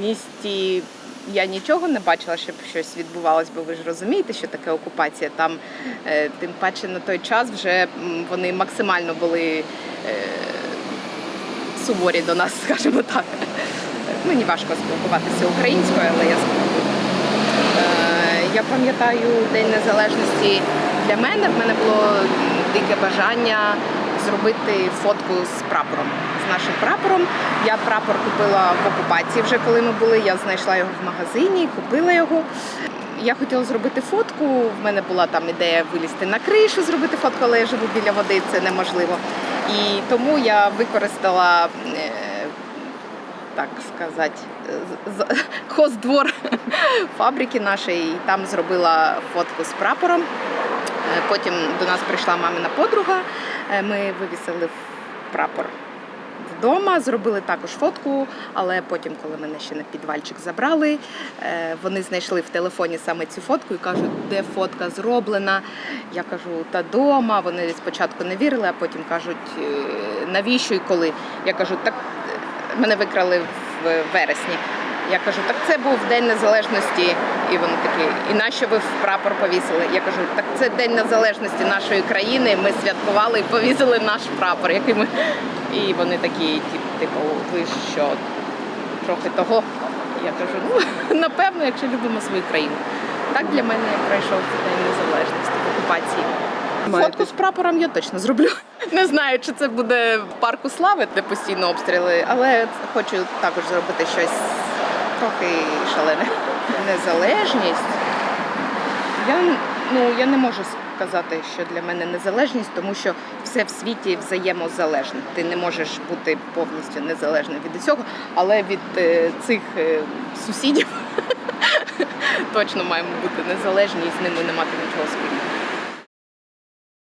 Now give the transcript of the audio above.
місті я нічого не бачила, щоб щось відбувалось, бо ви ж розумієте, що таке окупація. Там е, тим паче на той час вже вони максимально були е, суворі до нас, скажімо так. Мені важко спілкуватися українською, але я спробую. Е, Я пам'ятаю День Незалежності для мене. В мене було дике бажання зробити фотку з прапором, з нашим прапором. Я прапор купила в окупації вже коли ми були. Я знайшла його в магазині, купила його. Я хотіла зробити фотку. В мене була там ідея вилізти на кришу, зробити фотку, але я живу біля води, це неможливо. І тому я використала. е, так сказати, хоздвор фабрики нашої, і там зробила фотку з прапором. Е, Потім до нас прийшла мамина подруга. Е, Ми вивісили прапор вдома, зробили також фотку, але потім, коли мене ще на підвальчик забрали, е, вони знайшли в телефоні саме цю фотку і кажуть, де фотка зроблена. Я кажу, та дома. Вони спочатку не вірили, а потім кажуть, «Е, навіщо і коли. Я кажу, так мене викрали в вересні. Я кажу, так це був День Незалежності. І вони такі, і нащо ви в прапор повісили? Я кажу, так це День Незалежності нашої країни. Ми святкували і повісили наш прапор. Який ми... І вони такі, типу, ви що, трохи того? Я кажу, ну напевно, якщо любимо свою країну. Так для мене пройшов День Незалежності в окупації. Фотку з прапором я точно зроблю. Не знаю, чи це буде в парку слави, де постійно обстріли, але хочу також зробити щось трохи шалене. Незалежність. Я, ну, я не можу сказати, що для мене незалежність, тому що все в світі взаємозалежне. Ти не можеш бути повністю незалежним від усього, але від е, цих е, сусідів точно маємо бути незалежні і з ними не мати нічого спільного.